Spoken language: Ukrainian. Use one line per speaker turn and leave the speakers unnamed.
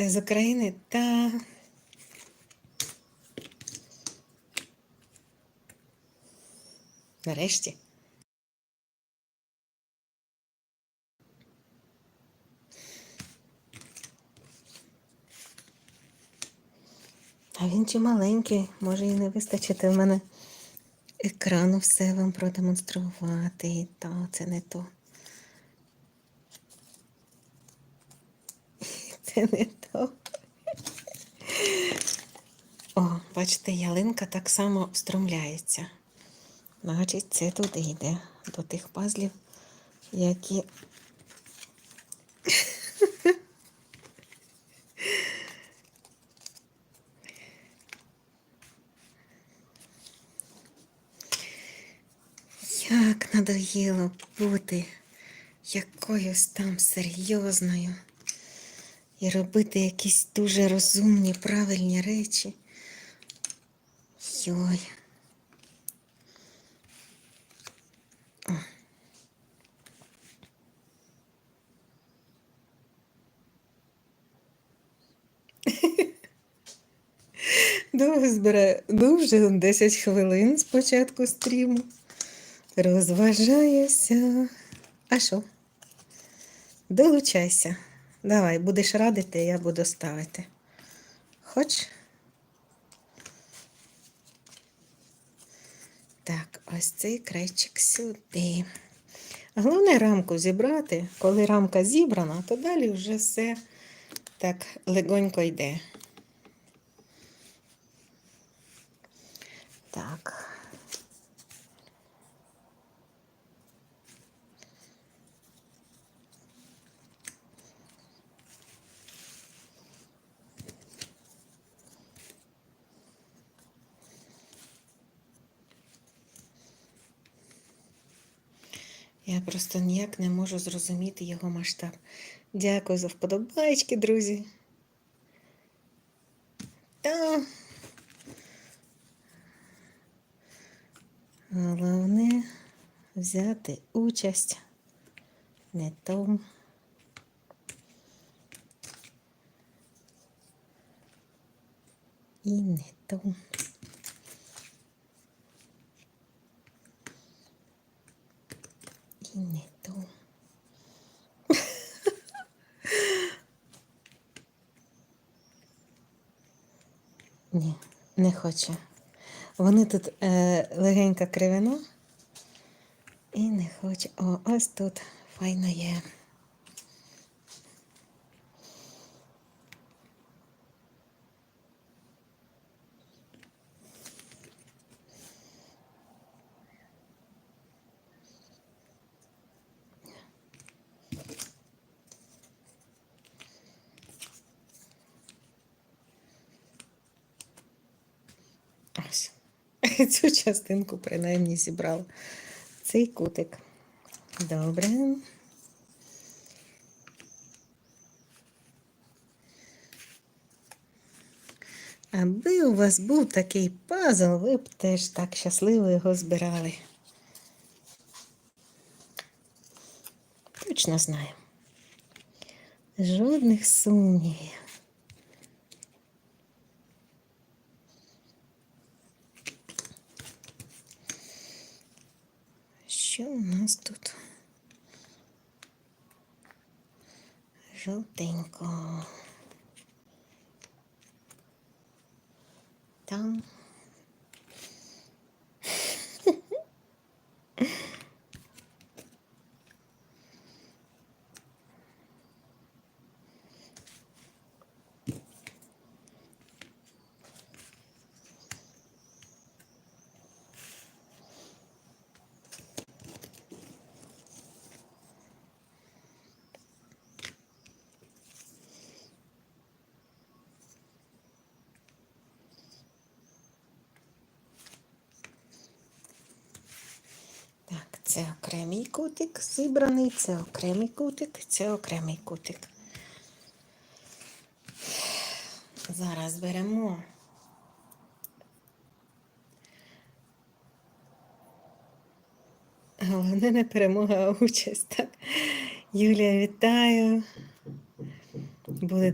Е, З України та. Нарешті. А він чи маленький, може і не вистачити в мене екрану все вам продемонструвати. То це не то. Це не то. О, бачите, ялинка так само встромляється. Значить, це туди йде до тих пазлів, які. Як надоїло бути якоюсь там серйозною і робити якісь дуже розумні, правильні речі. Йой. Довго збираю, вже 10 хвилин з початку стріму. Розважаюся. А що? Долучайся. Давай, будеш радити, я буду ставити. Хоч? Так, ось цей крайчик сюди. Головне рамку зібрати. Коли рамка зібрана, то далі вже все так легонько йде. Так. Я просто ніяк не можу зрозуміти його масштаб. Дякую за вподобайки, друзі. Та головне взяти участь не то. І не то. То. Ні, не хоче. Вони тут е, легенька кривина і не хоче. О, ось тут файно є. Ось. Цю частинку принаймні зібрала. Цей кутик. Добре. Аби у вас був такий пазл, ви б теж так щасливо його збирали. Точно знаю. Жодних сумнівів. Що у нас тут? Жовтенько. Там. Так, це окремий кутик зібраний, це окремий кутик, це окремий кутик. Зараз беремо. Головне не перемога, а участь. Так. Юлія, вітаю. Буде